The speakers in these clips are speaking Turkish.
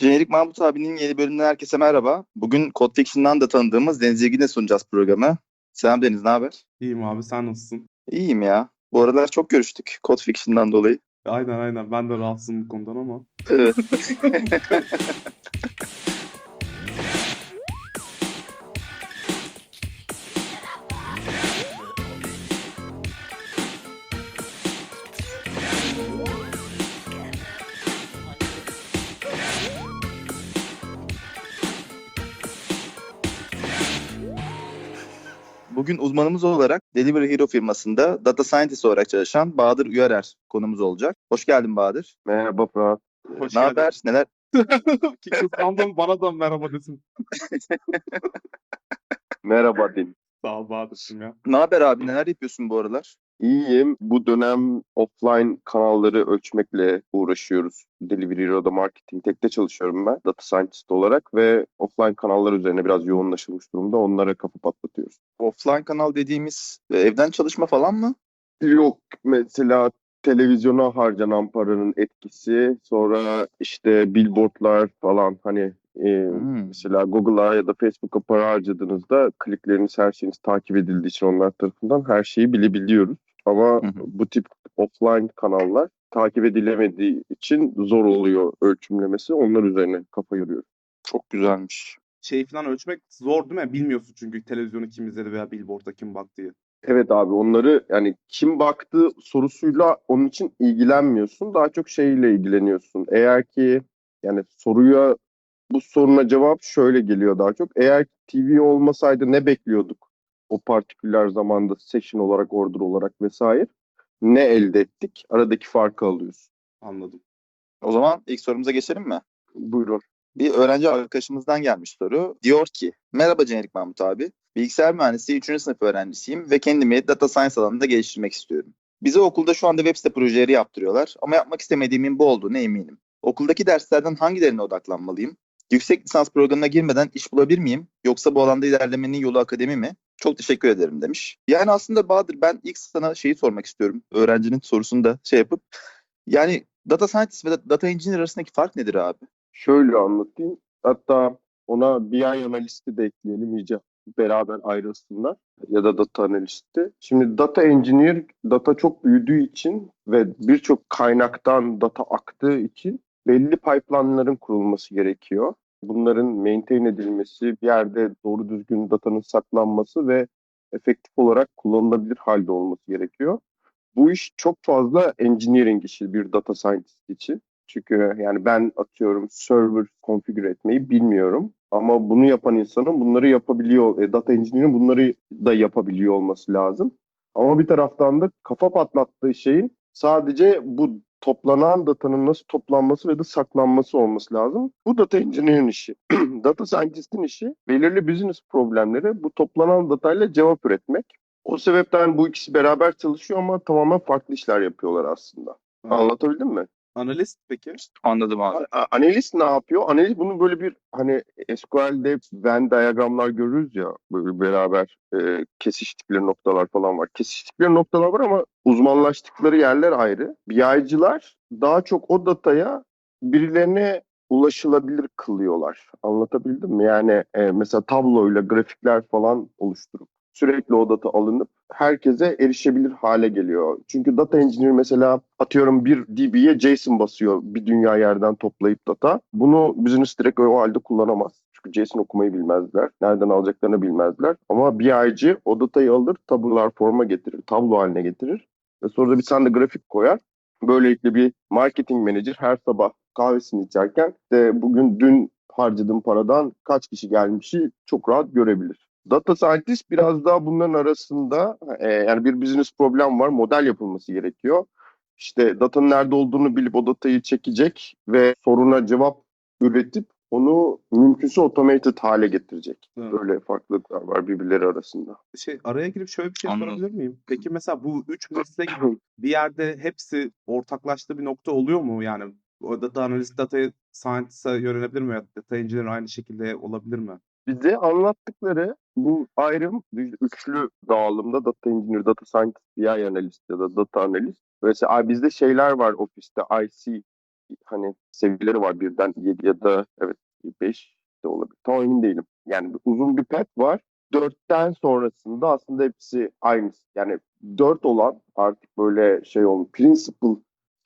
Jenerik Mahmut abinin yeni bölümünden herkese merhaba. Bugün Code Fiction'dan da tanıdığımız Deniz Yegin'le sunacağız programı. Selam Deniz, ne haber? İyiyim abi sen nasılsın? İyiyim ya. Bu aralar çok görüştük Code Fiction'dan dolayı. Aynen aynen ben de rahatsızım bu konudan ama. Evet. Bugün uzmanımız olarak Delivery Hero firmasında Data Scientist olarak çalışan Bahadır Üyerer konumuz olacak. Hoş geldin Bahadır. Merhaba Fırat. Hoş ne haber? Neler? Kıskandım bana da merhaba desin. Merhaba Deniz. Sağ ol Bahadır'cığım ya. Ne haber abi? Neler yapıyorsun bu aralar? İyiyim. Bu dönem offline kanalları ölçmekle uğraşıyoruz. Delivery Hero'da marketing tekte çalışıyorum ben data scientist olarak ve offline kanallar üzerine biraz yoğunlaşılmış durumda. Onlara kafa patlatıyoruz. Offline kanal dediğimiz e, evden çalışma falan mı? Yok mesela televizyona harcanan paranın etkisi sonra işte billboardlar falan hani e, Hmm. Mesela Google'a ya da Facebook'a para harcadığınızda klikleriniz her şeyiniz takip edildiği için onlar tarafından her şeyi bilebiliyoruz. Ama bu tip offline kanallar takip edilemediği için zor oluyor ölçümlemesi. Onlar üzerine kafa yoruyoruz. Çok güzelmiş. Şey falan ölçmek zor değil mi? Bilmiyorsun çünkü televizyonu kim izledi veya billboard'a kim baktı diye. Evet abi onları yani kim baktı sorusuyla onun için ilgilenmiyorsun. Daha çok şeyle ilgileniyorsun. Eğer ki yani soruya bu soruna cevap şöyle geliyor daha çok. Eğer TV olmasaydı ne bekliyorduk? O partiküler zamanda session olarak, order olarak vesaire. Ne elde ettik? Aradaki farkı alıyoruz. Anladım. O zaman ilk sorumuza geçelim mi? Buyurun. Bir öğrenci arkadaşımızdan gelmiş soru. Diyor ki, merhaba Jenerik Mahmut abi. Bilgisayar mühendisliği 3. sınıf öğrencisiyim ve kendimi data science alanında geliştirmek istiyorum. Bize okulda şu anda web site projeleri yaptırıyorlar ama yapmak istemediğimin bu olduğunu eminim. Okuldaki derslerden hangilerine odaklanmalıyım? Yüksek lisans programına girmeden iş bulabilir miyim? Yoksa bu alanda ilerlemenin yolu akademi mi? Çok teşekkür ederim demiş. Yani aslında Bahadır ben ilk sana şeyi sormak istiyorum. Öğrencinin sorusunu da şey yapıp. Yani data scientist ve data engineer arasındaki fark nedir abi? Şöyle anlatayım. Hatta ona BI analisti de ekleyelim iyice beraber ayrılsınlar ya da data analisti. Şimdi data engineer data çok büyüdüğü için ve birçok kaynaktan data aktığı için belli pipeline'ların kurulması gerekiyor. Bunların maintain edilmesi, bir yerde doğru düzgün datanın saklanması ve efektif olarak kullanılabilir halde olması gerekiyor. Bu iş çok fazla engineering işi bir data scientist için. Çünkü yani ben atıyorum server konfigür etmeyi bilmiyorum. Ama bunu yapan insanın bunları yapabiliyor, e, data engineer'in bunları da yapabiliyor olması lazım. Ama bir taraftan da kafa patlattığı şeyin sadece bu toplanan datanın nasıl toplanması ve de saklanması olması lazım. Bu data engineer'in işi. data scientist'in işi belirli business problemleri bu toplanan datayla cevap üretmek. O sebepten bu ikisi beraber çalışıyor ama tamamen farklı işler yapıyorlar aslında. Anlatabildim mi? Analist peki? Anladım abi. A- Analist ne yapıyor? Analist bunu böyle bir hani SQL'de Venn diyagramlar görürüz ya böyle beraber e, kesiştikleri noktalar falan var. Kesiştikleri noktalar var ama uzmanlaştıkları yerler ayrı. BI'cılar daha çok o dataya birilerine ulaşılabilir kılıyorlar. Anlatabildim mi? Yani e, mesela tabloyla grafikler falan oluşturup sürekli o data alınıp herkese erişebilir hale geliyor. Çünkü data engineer mesela atıyorum bir DB'ye JSON basıyor bir dünya yerden toplayıp data. Bunu business direkt o halde kullanamaz. Çünkü JSON okumayı bilmezler. Nereden alacaklarını bilmezler. Ama BI'ci o datayı alır, tablolar forma getirir, tablo haline getirir. Ve sonra da bir tane de grafik koyar. Böylelikle bir marketing manager her sabah kahvesini içerken de bugün dün harcadığım paradan kaç kişi gelmişi çok rahat görebilir. Data scientist biraz daha bunların arasında e, yani bir business problem var, model yapılması gerekiyor. İşte datanın nerede olduğunu bilip o datayı çekecek ve soruna cevap üretip onu mümkünse automated hale getirecek. Evet. Böyle farklılıklar var birbirleri arasında. Şey araya girip şöyle bir şey Anladım. sorabilir miyim? Peki mesela bu üç meslek bir yerde hepsi ortaklaştığı bir nokta oluyor mu? Yani o data analist, data scientist'a yönelebilir mi? Ya da Data engineer aynı şekilde olabilir mi? Bize anlattıkları bu ayrım üçlü dağılımda data engineer, data scientist, BI analist ya da data analist. Mesela bizde şeyler var ofiste IC hani seviyeleri var birden 7 ya da evet 5 de olabilir. Tam emin değilim. Yani uzun bir pet var. 4'ten sonrasında aslında hepsi aynı. Yani 4 olan artık böyle şey olmuş. Principal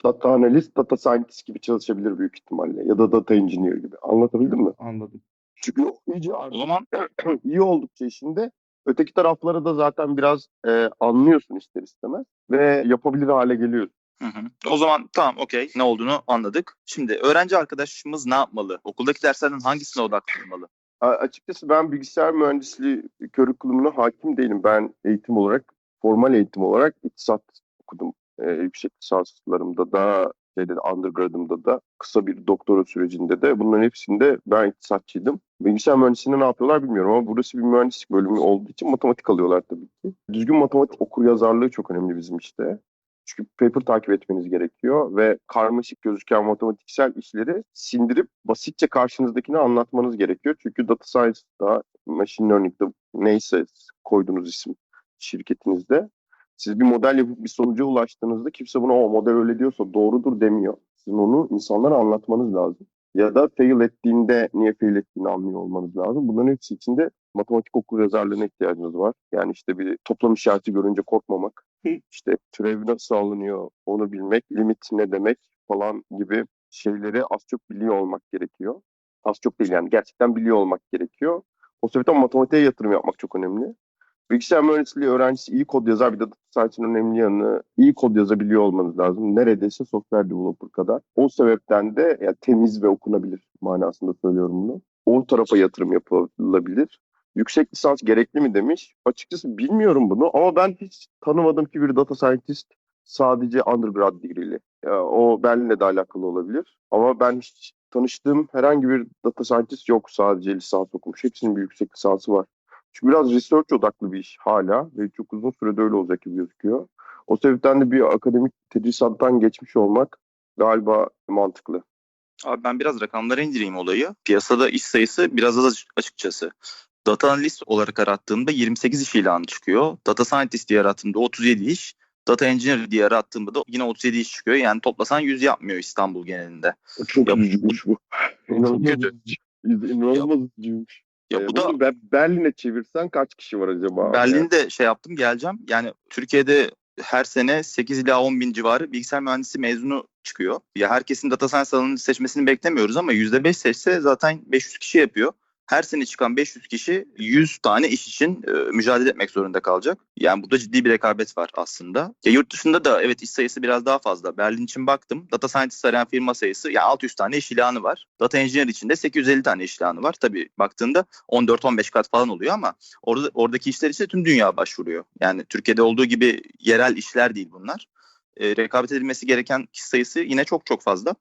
data analyst, data scientist gibi çalışabilir büyük ihtimalle. Ya da data engineer gibi. Anlatabildim mi? Anladım. Çünkü iyice O artık zaman iyi oldukça işinde öteki tarafları da zaten biraz e, anlıyorsun ister istemez ve yapabilir hale geliyorsun. Hı hı. O zaman tamam okey ne olduğunu anladık. Şimdi öğrenci arkadaşımız ne yapmalı? Okuldaki derslerden hangisine odaklanmalı? A- açıkçası ben bilgisayar mühendisliği curriculumuna hakim değilim. Ben eğitim olarak, formal eğitim olarak iktisat okudum. E, yüksek lisanslarımda da, şeyde, de, undergrad'ımda da, kısa bir doktora sürecinde de bunların hepsinde ben iktisatçıydım. Bilgisayar mühendisliğinde ne yapıyorlar bilmiyorum ama burası bir mühendislik bölümü olduğu için matematik alıyorlar tabii ki. Düzgün matematik okur yazarlığı çok önemli bizim işte. Çünkü paper takip etmeniz gerekiyor ve karmaşık gözüken matematiksel işleri sindirip basitçe karşınızdakine anlatmanız gerekiyor. Çünkü data science'da, machine learning'de neyse koyduğunuz isim şirketinizde siz bir model yapıp bir sonuca ulaştığınızda kimse buna o model öyle diyorsa doğrudur demiyor. Sizin onu insanlara anlatmanız lazım. Ya da fail ettiğinde niye fail ettiğini anlıyor olmanız lazım. Bunların hepsi içinde matematik okur yazarlığına ihtiyacınız var. Yani işte bir toplam işareti görünce korkmamak, işte türev nasıl alınıyor onu bilmek, limit ne demek falan gibi şeyleri az çok biliyor olmak gerekiyor. Az çok değil yani gerçekten biliyor olmak gerekiyor. O sebepten matematiğe yatırım yapmak çok önemli. Bilgisayar mühendisliği öğrencisi iyi kod yazar. Bir de science'ın önemli yanı iyi kod yazabiliyor olmanız lazım. Neredeyse software developer kadar. O sebepten de yani temiz ve okunabilir manasında söylüyorum bunu. O tarafa yatırım yapılabilir. Yüksek lisans gerekli mi demiş. Açıkçası bilmiyorum bunu ama ben hiç tanımadım ki bir data scientist sadece undergrad degree'li. O Berlin'le de alakalı olabilir. Ama ben hiç tanıştığım herhangi bir data scientist yok sadece lisans okumuş. Hepsinin bir yüksek lisansı var. Çünkü biraz research odaklı bir iş hala ve çok uzun sürede öyle olacak gibi gözüküyor. O sebepten de bir akademik tedrisattan geçmiş olmak galiba mantıklı. Abi ben biraz rakamlara indireyim olayı. Piyasada iş sayısı biraz az açıkçası. Data analist olarak arattığımda 28 iş ilanı çıkıyor. Data scientist diye arattığımda 37 iş. Data engineer diye arattığımda da yine 37 iş çıkıyor. Yani toplasan 100 yapmıyor İstanbul genelinde. Çok üzücüymüş bu. İnanılmaz üzücüymüş. Ya Ee, bu da bunu Berlin'e çevirsen kaç kişi var acaba? Yani Berlin'de şey yaptım geleceğim. Yani Türkiye'de her sene 8 ila 10 bin civarı bilgisayar mühendisi mezunu çıkıyor. Ya herkesin data science alanını seçmesini beklemiyoruz ama %5 seçse zaten 500 kişi yapıyor. Her sene çıkan 500 kişi 100 tane iş için e, mücadele etmek zorunda kalacak. Yani burada ciddi bir rekabet var aslında. Ya yurt dışında da evet iş sayısı biraz daha fazla. Berlin için baktım. Data scientist arayan firma sayısı ya 600 tane iş ilanı var. Data engineer için de 850 tane iş ilanı var. Tabii baktığında 14-15 kat falan oluyor ama orada oradaki işler için tüm dünya başvuruyor. Yani Türkiye'de olduğu gibi yerel işler değil bunlar. E, rekabet edilmesi gereken kişi sayısı yine çok çok fazla.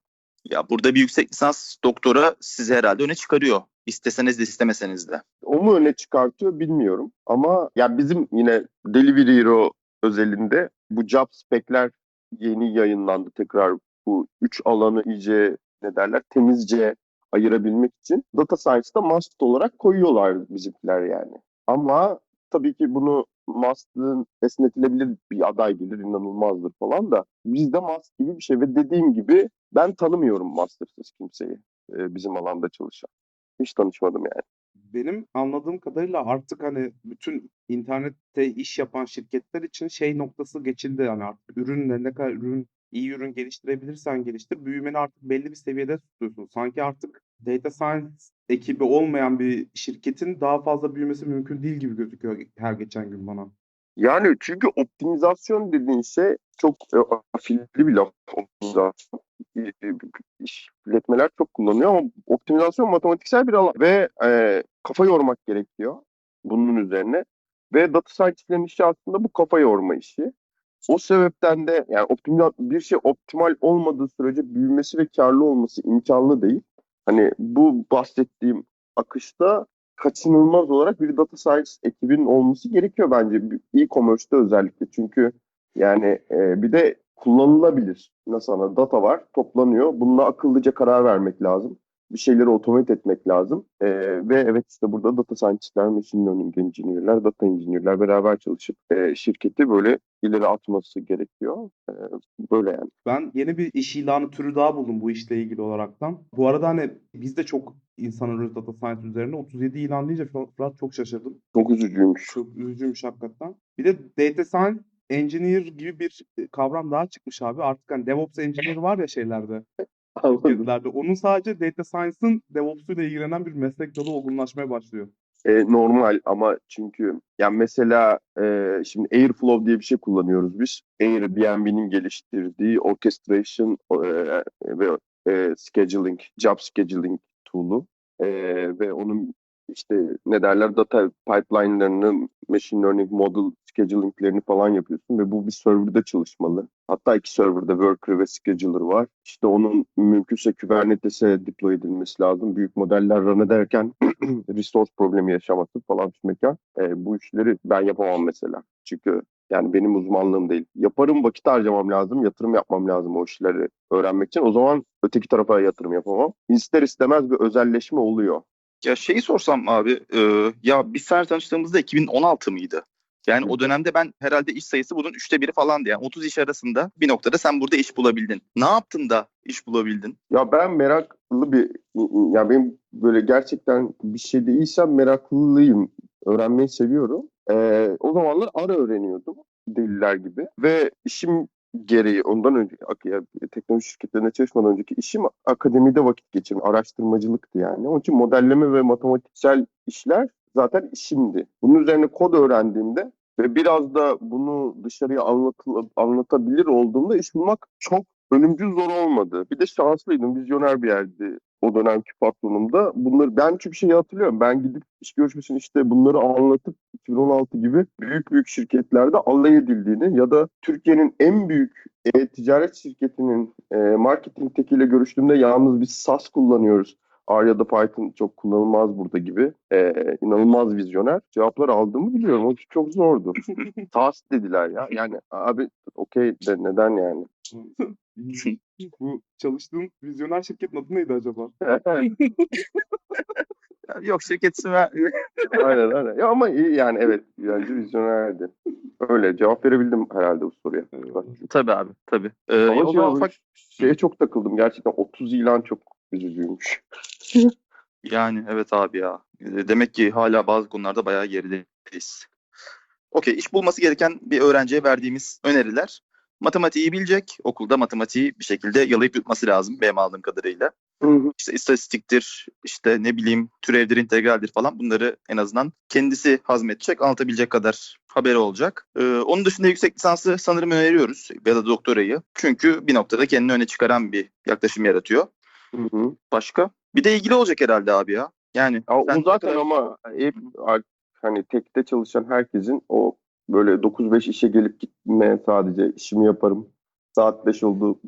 Ya burada bir yüksek lisans doktora sizi herhalde öne çıkarıyor. İsteseniz de istemeseniz de. o mu öne çıkartıyor bilmiyorum. Ama ya bizim yine Delivery Hero özelinde bu job spekler yeni yayınlandı tekrar. Bu üç alanı iyice ne derler temizce ayırabilmek için data science'da must olarak koyuyorlar bizimkiler yani. Ama tabii ki bunu must'ın esnetilebilir bir aday gelir inanılmazdır falan da bizde must gibi bir şey ve dediğim gibi ben tanımıyorum master'sız kimseyi e, bizim alanda çalışan. Hiç tanışmadım yani. Benim anladığım kadarıyla artık hani bütün internette iş yapan şirketler için şey noktası geçildi. Yani artık ürünle ne kadar ürün iyi ürün geliştirebilirsen geliştir. Büyümeni artık belli bir seviyede tutuyorsun. Sanki artık data science ekibi olmayan bir şirketin daha fazla büyümesi mümkün değil gibi gözüküyor her geçen gün bana. Yani çünkü optimizasyon dediğin şey çok e, afilli bir laf optimizasyon. E, İşletmeler çok kullanıyor ama optimizasyon matematiksel bir alan ve e, kafa yormak gerekiyor bunun üzerine. Ve data scientistlerin işi aslında bu kafa yorma işi. O sebepten de yani optimal bir şey optimal olmadığı sürece büyümesi ve karlı olması imkanlı değil. Hani bu bahsettiğim akışta kaçınılmaz olarak bir data science ekibinin olması gerekiyor bence e-commerce'te özellikle. Çünkü yani e, bir de kullanılabilir. Nasıl ana data var, toplanıyor. Bununla akıllıca karar vermek lazım. Bir şeyleri otomate etmek lazım. Ee, ve evet işte burada data scientistler, machine learning engineer'ler, data engineer'ler beraber çalışıp e, şirketi böyle ileri atması gerekiyor. Ee, böyle yani. Ben yeni bir iş ilanı türü daha buldum bu işle ilgili olaraktan. Bu arada hani biz de çok insan arıyoruz data science üzerine. 37 ilan deyince Fırat çok şaşırdım. Çok üzücüymüş. Çok üzücüymüş hakikaten. Bir de data science engineer gibi bir e, kavram daha çıkmış abi. Artık hani DevOps engineer var ya şeylerde, şirketlerde. Onun sadece data science'ın DevOps'uyla ilgilenen bir meslek dalı olgunlaşmaya başlıyor. E, normal ama çünkü yani mesela e, şimdi Airflow diye bir şey kullanıyoruz biz. Airbnb'nin geliştirdiği orchestration e, ve e, scheduling, job scheduling tool'u E, ve onun işte ne derler data pipeline'larını, machine learning model scheduling'lerini falan yapıyorsun ve bu bir serverda çalışmalı. Hatta iki serverda worker ve scheduler var. İşte onun mümkünse Kubernetes'e deploy edilmesi lazım. Büyük modeller run ederken resource problemi yaşaması falan mekan. E, bu işleri ben yapamam mesela. Çünkü yani benim uzmanlığım değil. Yaparım vakit harcamam lazım, yatırım yapmam lazım o işleri öğrenmek için. O zaman öteki tarafa yatırım yapamam. İster istemez bir özelleşme oluyor. Ya şeyi sorsam abi, e, ya biz seninle tanıştığımızda 2016 mıydı? Yani o dönemde ben herhalde iş sayısı bunun üçte biri falandı. Yani 30 iş arasında bir noktada sen burada iş bulabildin. Ne yaptın da iş bulabildin? Ya ben meraklı bir, ya benim böyle gerçekten bir şey değilsem meraklıyım. Öğrenmeyi seviyorum. Ee, o zamanlar ara öğreniyordum deliler gibi. Ve işim gereği ondan önce ya, teknoloji şirketlerinde çalışmadan önceki işim akademide vakit geçirme, araştırmacılıktı yani. Onun için modelleme ve matematiksel işler zaten işimdi. Bunun üzerine kod öğrendiğimde ve biraz da bunu dışarıya anlatıl- anlatabilir olduğumda iş bulmak çok ölümcül zor olmadı. Bir de şanslıydım, vizyoner bir yerdi o dönemki patronumda. Bunları ben çünkü şeyi hatırlıyorum. Ben gidip iş görüşmesini işte bunları anlatıp 2016 gibi büyük büyük şirketlerde alay edildiğini ya da Türkiye'nin en büyük e-ticaret şirketinin e, marketing tekiyle görüştüğümde yalnız biz SAS kullanıyoruz. R ya da Python çok kullanılmaz burada gibi. E, inanılmaz vizyoner. Cevaplar aldığımı biliyorum. O çok zordu. SAS dediler ya. Yani abi okey de neden yani? Bu çalıştığın vizyoner şirketin adı neydi acaba? Yok şirket ismi ver- aynen aynen. Ya ama iyi yani evet. Bence vizyonerdi. Öyle cevap verebildim herhalde bu soruya. Eyvallah. Tabii abi tabii. Ee, Ama o şey zaman ufak şeye çok takıldım. Gerçekten 30 ilan çok üzücüymüş. yani evet abi ya. Ee, Demek ki hala bazı konularda bayağı gerideyiz. Okey iş bulması gereken bir öğrenciye verdiğimiz öneriler. Matematiği bilecek. Okulda matematiği bir şekilde yalayıp yutması lazım benim aldığım kadarıyla. İşte istatistiktir, işte ne bileyim türevdir, integraldir falan bunları en azından kendisi hazmedecek, anlatabilecek kadar haberi olacak. Ee, onun dışında yüksek lisansı sanırım öneriyoruz ya da doktorayı. Çünkü bir noktada kendini öne çıkaran bir yaklaşım yaratıyor. Hı hı. Başka? Bir de ilgili olacak herhalde abi ya. Yani Ya o zaten kadar- ama hep hani tekte çalışan herkesin o böyle 9-5 işe gelip gitme sadece işimi yaparım. Saat 5 oldu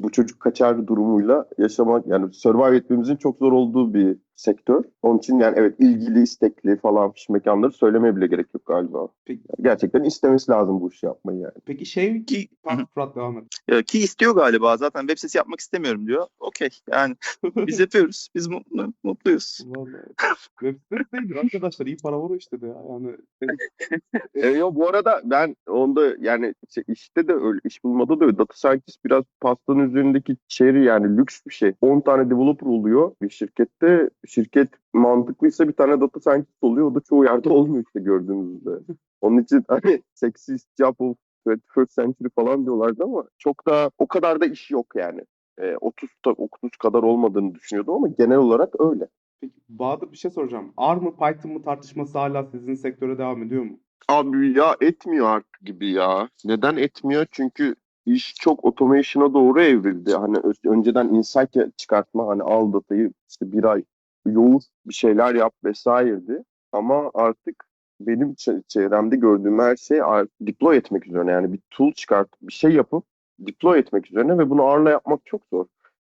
bu çocuk kaçar durumuyla yaşamak yani survive etmemizin çok zor olduğu bir sektör. Onun için yani evet ilgili, istekli falan fiş mekanları söylemeye bile gerek yok galiba. Peki, Gerçekten istemesi lazım bu işi yapmayı yani. peki şey ki, Fırat devam et. Ya ki istiyor galiba zaten web sitesi yapmak istemiyorum diyor. Okey yani biz yapıyoruz. Biz mutlu, mutluyuz. Vallahi. Web sitesi değildir arkadaşlar. iyi para var o işte de ya. Yani E, yo, bu arada ben onda yani şey, işte de öyle, iş bulmada da öyle. Data scientist biraz pastanın üzerindeki cherry yani lüks bir şey. 10 tane developer oluyor bir şirkette. Şirket mantıklıysa bir tane data scientist oluyor. O da çoğu yerde olmuyor işte gördüğünüzde. Onun için hani sexist job of 21st century falan diyorlardı ama çok da o kadar da iş yok yani. E, 30 da 30 kadar olmadığını düşünüyordum ama genel olarak öyle. peki Bahadır bir şey soracağım. R mı Python mı tartışması hala sizin sektöre devam ediyor mu? Abi ya etmiyor artık gibi ya. Neden etmiyor? Çünkü iş çok automation'a doğru evrildi. Hani önceden insight çıkartma hani al datayı işte bir ay yoğur bir şeyler yap vesaireydi. Ama artık benim çe- çevremde gördüğüm her şey deploy etmek üzerine. Yani bir tool çıkartıp bir şey yapıp deploy etmek üzerine ve bunu R'la yapmak çok zor.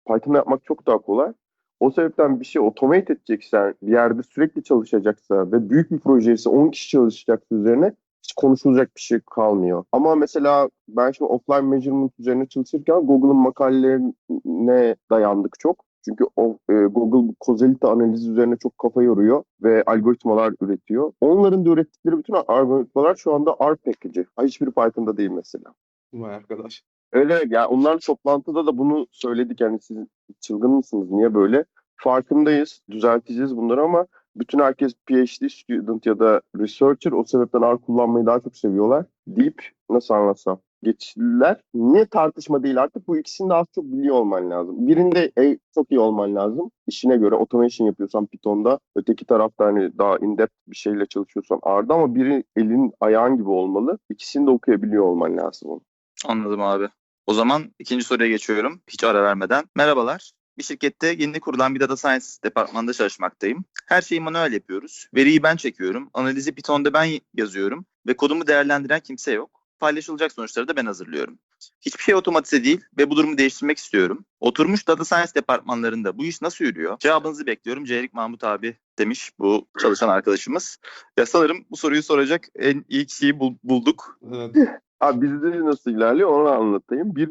Python'la yapmak çok daha kolay. O sebepten bir şey automate edeceksen, bir yerde sürekli çalışacaksa ve büyük bir proje ise 10 kişi çalışacaksa üzerine hiç konuşulacak bir şey kalmıyor. Ama mesela ben şimdi offline measurement üzerine çalışırken Google'ın makalelerine dayandık çok. Çünkü o e, Google Causality analizi üzerine çok kafa yoruyor ve algoritmalar üretiyor. Onların da ürettikleri bütün algoritmalar şu anda R package'i. Hiçbiri Python'da değil mesela. Vay arkadaş. Öyle ya onlar toplantıda da bunu söyledik yani siz çılgın mısınız niye böyle? Farkındayız, düzelteceğiz bunları ama bütün herkes PhD student ya da researcher o sebepten R kullanmayı daha çok seviyorlar deyip nasıl anlatsam geçtiler. Niye tartışma değil artık bu ikisini de az çok biliyor olman lazım. Birinde e, çok iyi olman lazım. İşine göre automation yapıyorsan Python'da öteki tarafta hani daha in-depth bir şeyle çalışıyorsan R'da ama biri elin ayağın gibi olmalı. İkisini de okuyabiliyor olman lazım. Onu. Anladım abi. O zaman ikinci soruya geçiyorum. Hiç ara vermeden. Merhabalar. Bir şirkette yeni kurulan bir data science departmanında çalışmaktayım. Her şeyi manuel yapıyoruz. Veriyi ben çekiyorum. Analizi Python'da ben yazıyorum. Ve kodumu değerlendiren kimse yok. Paylaşılacak sonuçları da ben hazırlıyorum. Hiçbir şey otomatize değil ve bu durumu değiştirmek istiyorum. Oturmuş data science departmanlarında bu iş nasıl yürüyor? Cevabınızı bekliyorum Ceyrik Mahmut abi demiş bu çalışan arkadaşımız. Ya sanırım bu soruyu soracak en iyi kişiyi bul- bulduk. Evet. Abi bizde nasıl ilerliyor onu anlatayım. Bir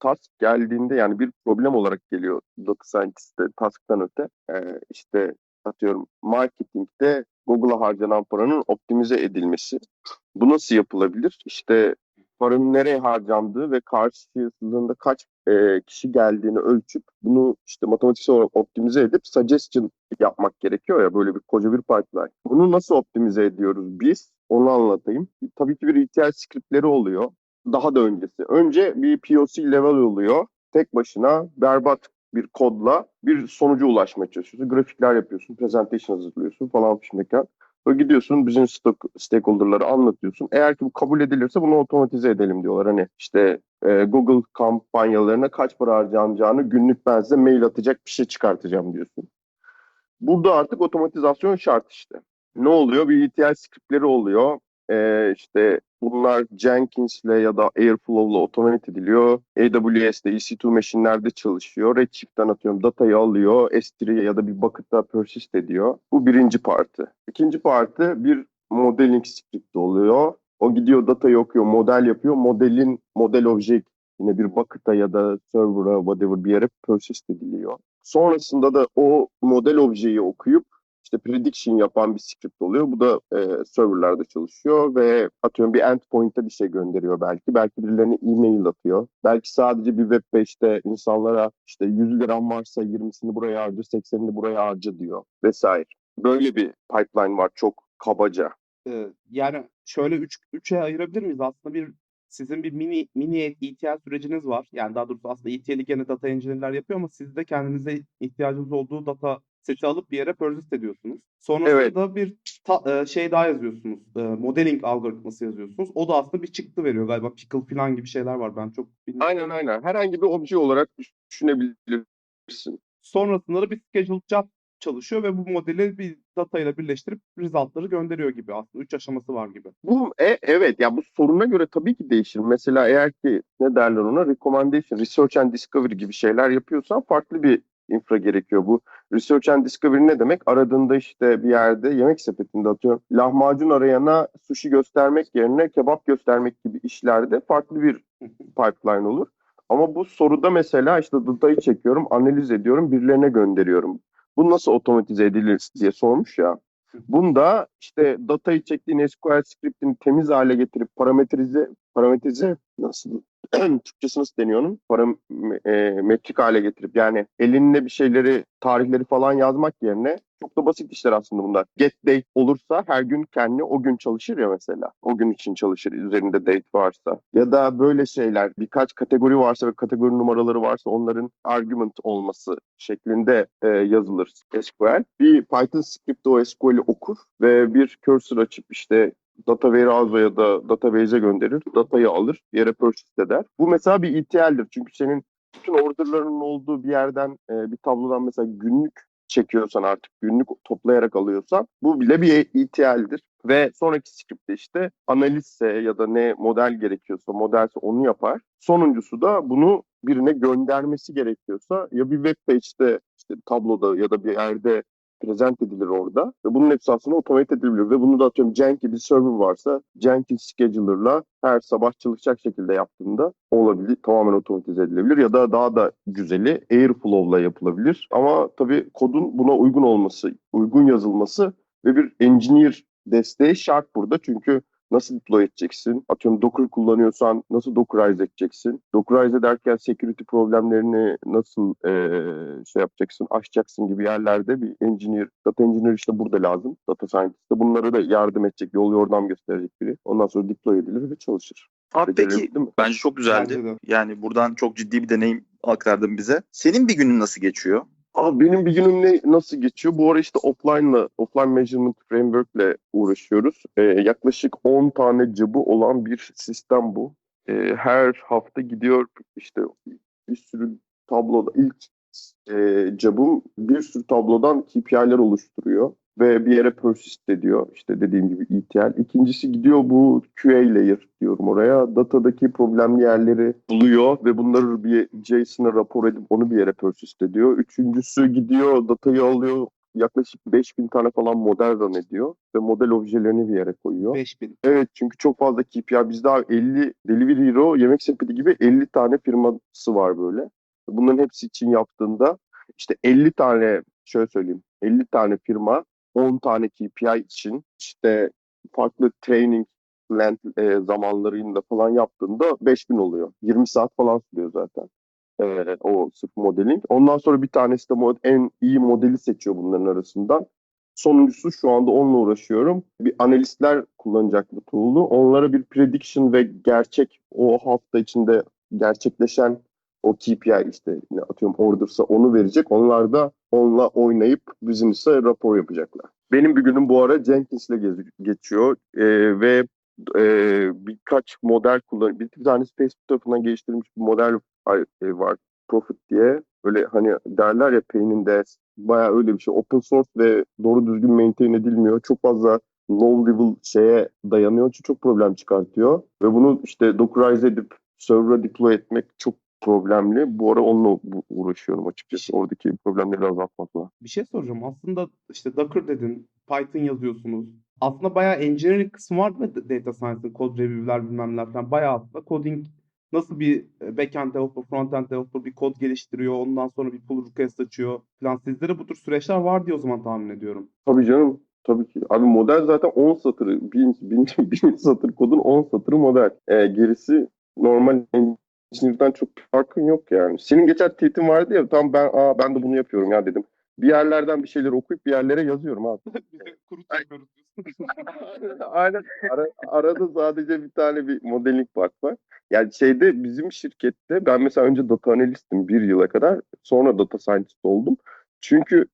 task geldiğinde yani bir problem olarak geliyor data scientist'te task'tan öte. Ee, işte atıyorum marketingde Google'a harcanan paranın optimize edilmesi. Bu nasıl yapılabilir? İşte paranın nereye harcandığı ve karşılığında kaç e, kişi geldiğini ölçüp bunu işte matematiksel olarak optimize edip suggestion yapmak gerekiyor ya böyle bir koca bir pipeline. Bunu nasıl optimize ediyoruz biz? Onu anlatayım. Tabii ki bir ETL scriptleri oluyor. Daha da öncesi. Önce bir POC level oluyor. Tek başına berbat bir kodla bir sonuca ulaşmaya çalışıyorsun. Grafikler yapıyorsun, presentation hazırlıyorsun falan fişmekan. Böyle gidiyorsun bizim stock, stakeholder'ları anlatıyorsun. Eğer ki bu kabul edilirse bunu otomatize edelim diyorlar. Hani işte e, Google kampanyalarına kaç para harcanacağını günlük ben size mail atacak bir şey çıkartacağım diyorsun. Burada artık otomatizasyon şart işte. Ne oluyor? Bir ETL scriptleri oluyor. Ee, işte bunlar Jenkins'le ya da Airflow'la otomat ediliyor. AWS'de EC2 machine'lerde çalışıyor. Redshift'ten atıyorum datayı alıyor. S3 ya da bir bucket'ta persist ediyor. Bu birinci partı. İkinci partı bir modeling script oluyor. O gidiyor datayı okuyor, model yapıyor. Modelin model object yine bir bucket'a ya da server'a whatever bir yere persist ediliyor. Sonrasında da o model objeyi okuyup işte prediction yapan bir script oluyor. Bu da e, serverlarda çalışıyor ve atıyorum bir endpoint'e bir şey gönderiyor belki. Belki birilerine e-mail atıyor. Belki sadece bir web page'de insanlara işte 100 liram varsa 20'sini buraya harca, 80'ini buraya harca diyor vesaire. Böyle bir pipeline var çok kabaca. Yani şöyle üç, üçe ayırabilir miyiz? Aslında bir sizin bir mini mini ETL süreciniz var. Yani daha doğrusu aslında ETL'i gene data engineer'ler yapıyor ama siz de kendinize ihtiyacınız olduğu data seti alıp bir yere persist ediyorsunuz. Sonrasında bir ta- e, şey daha yazıyorsunuz. E, modeling algoritması yazıyorsunuz. O da aslında bir çıktı veriyor galiba. Pickle falan gibi şeyler var. Ben çok bilmiyorum. Aynen aynen. Herhangi bir obje olarak düş- düşünebilirsin. Sonrasında da bir scheduled job çalışıyor ve bu modeli bir data ile birleştirip resultları gönderiyor gibi aslında. Üç aşaması var gibi. Bu e, evet ya bu soruna göre tabii ki değişir. Mesela eğer ki ne derler ona recommendation, research and discovery gibi şeyler yapıyorsan farklı bir infra gerekiyor. Bu research and discovery ne demek? Aradığında işte bir yerde yemek sepetinde atıyorum lahmacun arayana sushi göstermek yerine kebap göstermek gibi işlerde farklı bir pipeline olur. Ama bu soruda mesela işte datayı çekiyorum, analiz ediyorum, birilerine gönderiyorum. Bu nasıl otomatize edilir diye sormuş ya. Bunda işte datayı çektiğin SQL script'ini temiz hale getirip parametrize parametrize nasıl Türkçesi nasıl deniyor onun? Parametrik hale getirip yani elinde bir şeyleri, tarihleri falan yazmak yerine çok da basit işler aslında bunlar. Get date olursa her gün kendi o gün çalışır ya mesela. O gün için çalışır üzerinde date varsa. Ya da böyle şeyler birkaç kategori varsa ve kategori numaraları varsa onların argument olması şeklinde e, yazılır SQL. Bir Python script o SQL'i okur ve bir cursor açıp işte data warehouse'a ya da database'e gönderir. Datayı alır, yere persist eder. Bu mesela bir ETL'dir. Çünkü senin bütün orderların olduğu bir yerden, e, bir tablodan mesela günlük çekiyorsan artık günlük toplayarak alıyorsan bu bile bir ETL'dir. Ve sonraki script'te işte analizse ya da ne model gerekiyorsa, modelse onu yapar. Sonuncusu da bunu birine göndermesi gerekiyorsa ya bir web page'de işte tabloda ya da bir yerde present edilir orada ve bunun hepsi aslında otomate edilebilir ve bunu da atıyorum Jenkins bir server varsa Jenkins scheduler'la her sabah çalışacak şekilde yaptığında olabilir. Tamamen otomatize edilebilir ya da daha da güzeli Airflow'la yapılabilir. Ama tabii kodun buna uygun olması, uygun yazılması ve bir engineer desteği şart burada. Çünkü nasıl deploy edeceksin? Atıyorum Docker kullanıyorsan nasıl Dockerize edeceksin? Dockerize ederken security problemlerini nasıl eee, şey yapacaksın, aşacaksın gibi yerlerde bir engineer, data engineer işte burada lazım. Data scientist de bunları da yardım edecek, yol yordam gösterecek biri. Ondan sonra deploy edilir ve çalışır. Abi peki bence çok güzeldi. Bence. Yani buradan çok ciddi bir deneyim aktardın bize. Senin bir günün nasıl geçiyor? Abi benim bir günüm ne nasıl geçiyor? Bu ara işte offline'la, offline measurement framework'le uğraşıyoruz. Ee, yaklaşık 10 tane cıbı olan bir sistem bu. Ee, her hafta gidiyor işte bir sürü tabloda ilk e, cıbım bir sürü tablodan KPI'ler oluşturuyor ve bir yere persist ediyor. İşte dediğim gibi ETL. İkincisi gidiyor bu QA layer diyorum oraya. Datadaki problemli yerleri buluyor ve bunları bir JSON'a rapor edip onu bir yere persist ediyor. Üçüncüsü gidiyor datayı alıyor yaklaşık 5000 tane falan model run ediyor ve model objelerini bir yere koyuyor. 5000. Evet çünkü çok fazla KPI. Bizde abi 50 Delivery Hero, Yemek Sepeti gibi 50 tane firması var böyle. Bunların hepsi için yaptığında işte 50 tane şöyle söyleyeyim 50 tane firma 10 tane KPI için işte farklı training length e, zamanlarında falan yaptığında 5000 oluyor. 20 saat falan sürüyor zaten. E, o sırf modeling. Ondan sonra bir tanesi de mod- en iyi modeli seçiyor bunların arasından. Sonuncusu şu anda onunla uğraşıyorum. Bir analistler kullanacak bu tool'u. Onlara bir prediction ve gerçek o hafta içinde gerçekleşen o KPI işte ne atıyorum order'sa onu verecek. Onlar da onunla oynayıp business'a rapor yapacaklar. Benim bir günüm bu ara Jenkins'le gez- geçiyor Ee, ve e, birkaç model kullan bir, bir tanesi Facebook tarafından geliştirilmiş bir model var, e, var Profit diye. Böyle hani derler ya pain in the ass. Bayağı öyle bir şey. Open source ve doğru düzgün maintain edilmiyor. Çok fazla low level şeye dayanıyor için çok problem çıkartıyor. Ve bunu işte Dockerize edip server'a deploy etmek çok problemli. Bu ara onunla uğraşıyorum açıkçası. Oradaki problemleri azaltmakla. Bir şey soracağım. Aslında işte Docker dedin, Python yazıyorsunuz. Aslında bayağı engineering kısmı var mı data science'ın? Code review'ler bilmem neler falan. Bayağı aslında coding nasıl bir e, backend developer, frontend developer bir kod geliştiriyor. Ondan sonra bir pull request açıyor falan. Sizde de bu tür süreçler var diye o zaman tahmin ediyorum. Tabii canım. Tabii ki. Abi model zaten 10 satırı. 1000, 1000, 1000 satır kodun 10 satırı model. Ee, gerisi normal engineer'dan çok farkın yok yani. Senin geçen tweet'in vardı ya tam ben aa ben de bunu yapıyorum ya dedim. Bir yerlerden bir şeyler okuyup bir yerlere yazıyorum abi. Biz de kuru yapıyoruz diyorsun. Aynen. Ara, arada sadece bir tane bir modeling bug var. Yani şeyde bizim şirkette ben mesela önce data analistim bir yıla kadar. Sonra data scientist oldum. Çünkü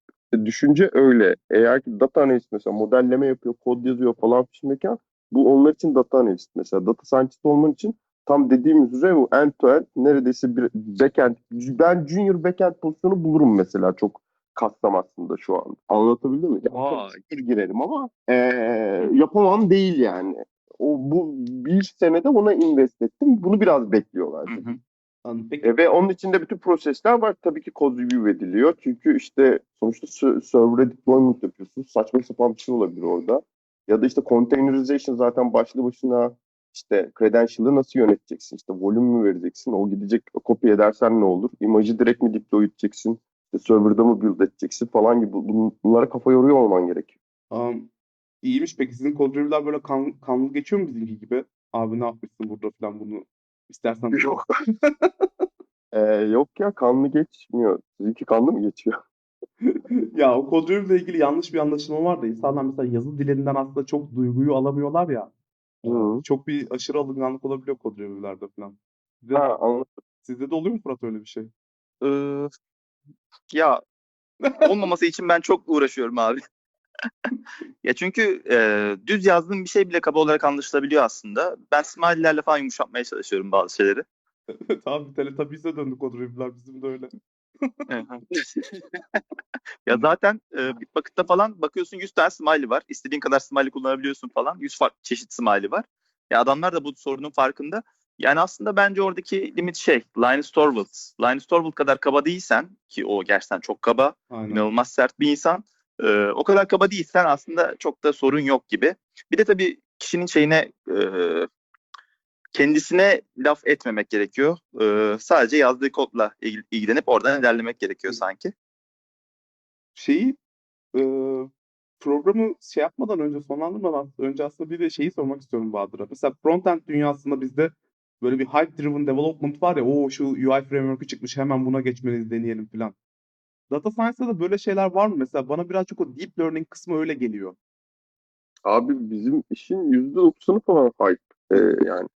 düşünce öyle. Eğer ki data analist mesela modelleme yapıyor, kod yazıyor falan fişmekan bu onlar için data analist mesela. Data scientist olman için tam dediğim üzere bu end to end neredeyse bir backend. Ben junior backend pozisyonu bulurum mesela çok kastam aslında şu an. Anlatabildim mi? Ya, Vay. bir girerim ama eee, yapamam değil yani. O bu bir senede ona invest ettim. Bunu biraz bekliyorlar. Hı hı. Anladım. Peki E, ve onun içinde bütün prosesler var. Tabii ki kod review ediliyor. Çünkü işte sonuçta server'e deployment yapıyorsunuz. Saçma sapan bir şey olabilir orada. Ya da işte containerization zaten başlı başına işte credential'ı nasıl yöneteceksin? İşte volume mü vereceksin? O gidecek copy edersen ne olur? Imajı direkt mi deploy edeceksin? İşte server'da mı build edeceksin falan gibi. Bun- Bunlara kafa yoruyor olman gerekiyor. um, iyiymiş. Peki sizin review'ler böyle kan, kanlı geçiyor mu bizimki gibi? Abi ne yapmışsın burada falan bunu istersen Yok. Ee, yok ya kanlı geçmiyor. Sizinki kanlı mı geçiyor? Ya o kod review ile ilgili yanlış bir anlaşılma var da insanlar mesela yazı dilinden aslında çok duyguyu alamıyorlar ya. Hı. Çok bir aşırı alınganlık olabiliyor kod review'lerde falan. Sizde, Ha, anladım. sizde de oluyor mu Fırat öyle bir şey? Ee, ya olmaması için ben çok uğraşıyorum abi. ya çünkü e, düz yazdığım bir şey bile kaba olarak anlaşılabiliyor aslında. Ben smiley'lerle falan yumuşatmaya çalışıyorum bazı şeyleri. Tabii Teletubbies'e döndü kod review'ler bizim de öyle. ya zaten e, Bitbucket'ta falan bakıyorsun 100 tane smiley var. İstediğin kadar smiley kullanabiliyorsun falan. 100 farklı çeşit smiley var. Ya adamlar da bu sorunun farkında. Yani aslında bence oradaki limit şey Linus Torvalds. Linus Torvalds kadar kaba değilsen ki o gerçekten çok kaba, Aynen. inanılmaz sert bir insan. Ee, o kadar kaba değilsen aslında çok da sorun yok gibi. Bir de tabii kişinin şeyine e, kendisine laf etmemek gerekiyor. Ee, sadece yazdığı kodla ilg- ilgilenip oradan ilerlemek gerekiyor sanki. Şeyi e, programı şey yapmadan önce sonlandırmadan önce aslında bir de şeyi sormak istiyorum Bahadır'a. Mesela frontend dünyasında bizde böyle bir hype driven development var ya o şu UI framework'ü çıkmış hemen buna geçmenizi deneyelim falan. Data Science'da da böyle şeyler var mı? Mesela bana birazcık o deep learning kısmı öyle geliyor. Abi bizim işin yüzde doksanı falan hype. Ee, yani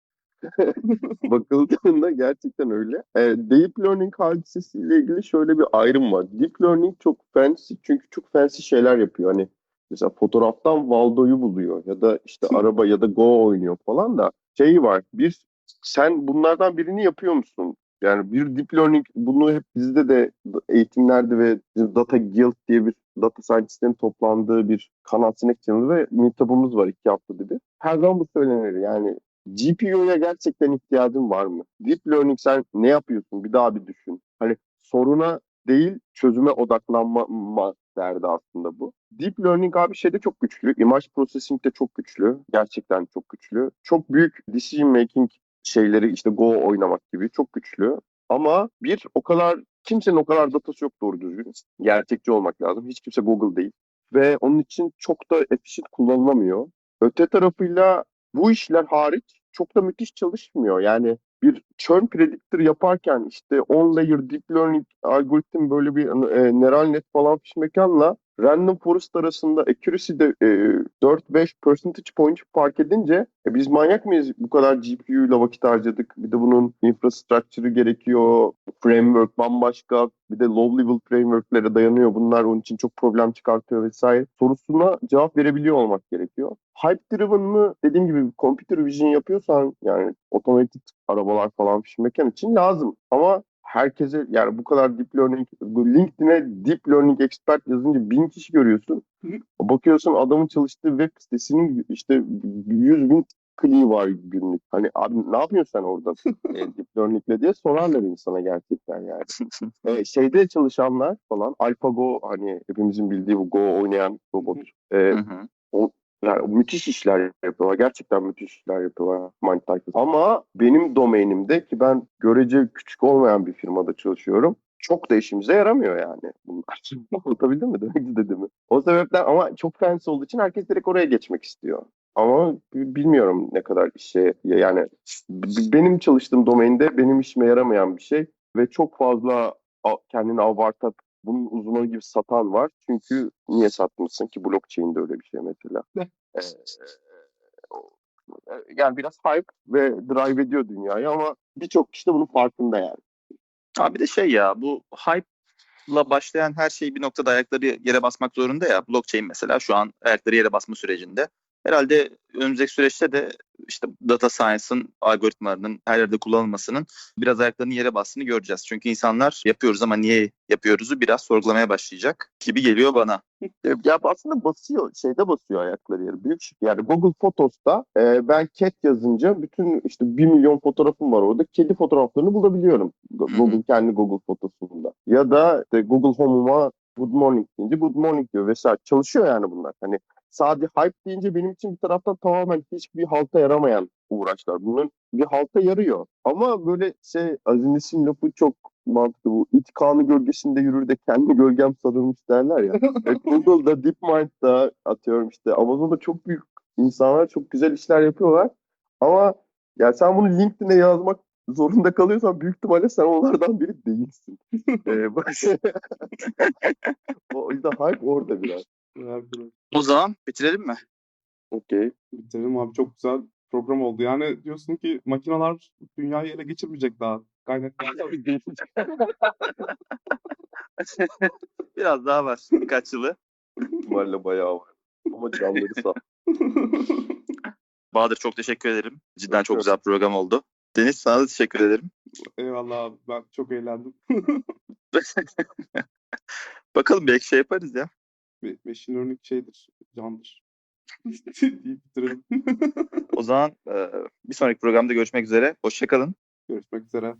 bakıldığında gerçekten öyle. Ee, deep learning hadisesiyle ilgili şöyle bir ayrım var. Deep learning çok fancy çünkü çok fancy şeyler yapıyor. Hani mesela fotoğraftan Waldo'yu buluyor ya da işte araba ya da Go oynuyor falan da şey var. Bir sen bunlardan birini yapıyor musun? Yani bir deep learning bunu hep bizde de eğitimlerde ve Data Guild diye bir data scientistlerin toplandığı bir kanal sinek channel ve meetup'ımız var iki haftada bir. Her zaman bu söylenir yani GPU'ya gerçekten ihtiyacın var mı? Deep learning sen ne yapıyorsun? Bir daha bir düşün. Hani soruna değil çözüme odaklanma ma- derdi aslında bu. Deep learning abi şeyde çok güçlü. Image processing de çok güçlü. Gerçekten çok güçlü. Çok büyük decision making şeyleri işte Go oynamak gibi çok güçlü. Ama bir o kadar kimsenin o kadar datası yok doğru düzgün. Gerçekçi olmak lazım. Hiç kimse Google değil. Ve onun için çok da efficient kullanılamıyor. Öte tarafıyla bu işler hariç çok da müthiş çalışmıyor. Yani bir churn predictor yaparken işte on layer deep learning algoritm böyle bir e, neural net falan fişmekanla random forest arasında accuracy'de e, 4-5 percentage point fark edince e, biz manyak mıyız bu kadar GPU ile vakit harcadık. Bir de bunun infrastructure'ı gerekiyor. Framework bambaşka. Bir de low level framework'lere dayanıyor. Bunlar onun için çok problem çıkartıyor vesaire. Sorusuna cevap verebiliyor olmak gerekiyor. Hype driven mı dediğim gibi computer vision yapıyorsan yani otomatik arabalar falan fişmekan için lazım. Ama herkese yani bu kadar deep learning LinkedIn'e deep learning expert yazınca bin kişi görüyorsun. Bakıyorsun adamın çalıştığı web sitesinin işte 100 bin kliği var günlük. Hani abi ne yapıyorsun sen orada e, deep learning'le diye sorarlar insana gerçekten yani. E, şeyde çalışanlar falan AlphaGo hani hepimizin bildiği bu Go oynayan robot. E. yani müthiş işler yapıyorlar. Gerçekten müthiş işler yapıyorlar MindType. Ama benim domainimde ki ben görece küçük olmayan bir firmada çalışıyorum. Çok da işimize yaramıyor yani bunlar. Anlatabildim mi demek istediğimi? O sebepten ama çok fancy olduğu için herkes direkt oraya geçmek istiyor. Ama bilmiyorum ne kadar işe yani benim çalıştığım domainde benim işime yaramayan bir şey ve çok fazla kendini abartıp bunun uzmanı gibi satan var. Çünkü niye satmışsın ki blockchain'de öyle bir şey mesela. Ee, yani biraz hype ve drive ediyor dünyayı ama birçok kişi de bunun farkında yani. Abi de şey ya bu hype'la başlayan her şey bir noktada ayakları yere basmak zorunda ya. Blockchain mesela şu an ayakları yere basma sürecinde. Herhalde önümüzdeki süreçte de işte data science'ın algoritmalarının her yerde kullanılmasının biraz ayaklarını yere bastığını göreceğiz. Çünkü insanlar yapıyoruz ama niye yapıyoruzu biraz sorgulamaya başlayacak gibi geliyor bana. Ya aslında basıyor, şeyde basıyor ayakları yere. Büyük. Yani Google Photos'ta e, ben cat yazınca bütün işte 1 milyon fotoğrafım var orada. Kedi fotoğraflarını bulabiliyorum. Google kendi Google Photos'unda. Ya da işte Google Home'uma good morning deyince good morning diyor vesaire. Çalışıyor yani bunlar. Hani sadece hype deyince benim için bir taraftan tamamen hiçbir halta yaramayan uğraşlar. Bunun bir halta yarıyor. Ama böyle şey Aziz Nesin lafı çok mantıklı bu. İt kanı gölgesinde yürür de kendi gölgem sarılmış derler ya. E, Google'da, DeepMind'da atıyorum işte Amazon'da çok büyük insanlar çok güzel işler yapıyorlar. Ama ya sen bunu LinkedIn'e yazmak zorunda kalıyorsan büyük ihtimalle sen onlardan biri değilsin. ee, o yüzden hype orada biraz. O zaman bitirelim mi? Okey. Bitirelim abi çok güzel program oldu. Yani diyorsun ki makineler dünyayı ele geçirmeyecek daha. Gayet Biraz daha var birkaç yılı. ihtimalle bayağı var. Ama canları sağ. Bahadır çok teşekkür ederim. Cidden Evet, çok güzel program oldu. Deniz sana da teşekkür ederim. Eyvallah abi ben çok eğlendim. Bakalım belki şey yaparız ya. Machine learning şeydir, candır. O zaman e, bir sonraki programda görüşmek üzere. Hoşçakalın. Görüşmek üzere.